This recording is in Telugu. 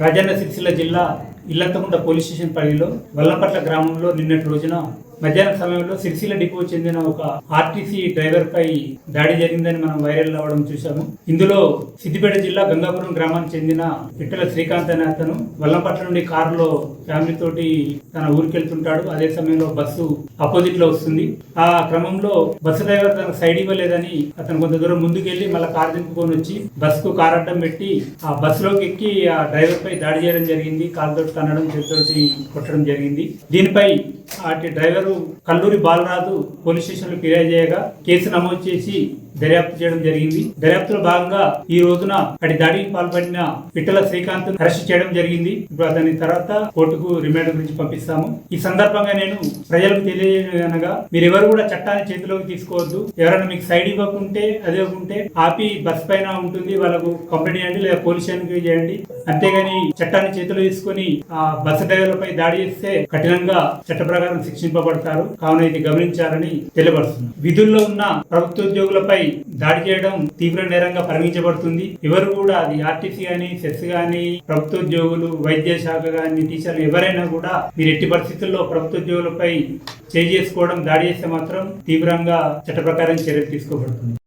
రాజన్న సిరిసిల్ల జిల్లా ఇల్లంతకుంట పోలీస్ స్టేషన్ పరిధిలో వల్లంపట్ల గ్రామంలో నిన్నటి రోజున మధ్యాహ్నం సమయంలో సిరిసిల్ల డిపో చెందిన ఒక ఆర్టీసీ డ్రైవర్ పై దాడి జరిగిందని మనం వైరల్ అవ్వడం చూశాము. ఇందులో సిద్దిపేట జిల్లా గంగాపురం గ్రామానికి చెందిన పిట్టల శ్రీకాంత్ అనే అతను వల్లంపట్ల నుండి కారులో ఫ్యామిలీ తోటి తన ఊరికి వెళ్తుంటాడు. అదే సమయంలో బస్సు అపోజిట్లో వస్తుంది. ఆ క్రమంలో బస్సు డ్రైవర్ తనకు సైడ్ ఇవ్వలేదని అతను కొంత దూరం ముందుకెళ్ళి మళ్ళీ కారు దింపుకొని వచ్చి బస్సుకు కారు అడ్డం పెట్టి ఆ బస్సులోకి ఎక్కి ఆ డ్రైవర్ పై దాడి చేయడం జరిగింది. కాలుతో తన్నడం చేతితోటి కొట్టడం జరిగింది. దీనిపై అటు డ్రైవరు కల్లూరి బాలరాజు పోలీస్ స్టేషన్లో ఫిర్యాదు చేయగా కేసు నమోదు చేసి దర్యాప్తు చేయడం జరిగింది. దర్యాప్తులో భాగంగా ఈ రోజున అటు దాడికి పాల్పడిన పిట్టల శ్రీకాంత్ అరెస్ట్ చేయడం జరిగింది. ఇప్పుడు దాని తర్వాత కోర్టుకు రిమాండ్ గురించి పంపిస్తాము. ఈ సందర్భంగా నేను ప్రజలకు తెలియజేయనగా మీరు ఎవరు కూడా చట్టాన్ని చేతిలోకి తీసుకోవద్దు. ఎవరైనా మీకు సైడ్ ఇవ్వకుంటే అదే ఇవ్వకుంటే ఆపి బస్ పైన ఉంటుంది. వాళ్ళకు కంప్లైంట్ చేయండి లేదా పోలీస్ స్టేషన్కి చేయండి. అంతేగాని చట్టాన్ని చేతిలో తీసుకొని ఆ బస్సు డ్రైవర్లపై దాడి చేస్తే కఠినంగా చట్టప్రకారం ప్రకారం శిక్షింపబడతారు. కావున ఇది గమనించాలని తెలియపరుస్తున్నారు విధుల్లో ఉన్న ప్రభుత్వ ఉద్యోగులపై దాడి చేయడం తీవ్ర నేరంగా పరిగణించబడుతుంది. ఎవరు కూడా అది ఆర్టీసీ గాని సెస్ గాని ప్రభుత్వ ఉద్యోగులు వైద్య శాఖ గాని టీచర్లు ఎవరైనా కూడా మీరు ఎట్టి పరిస్థితుల్లో ప్రభుత్వ ఉద్యోగులపై చేసుకోవడం దాడి చేస్తే మాత్రం తీవ్రంగా చట్ట ప్రకారం చర్యలు తీసుకోబడుతుంది.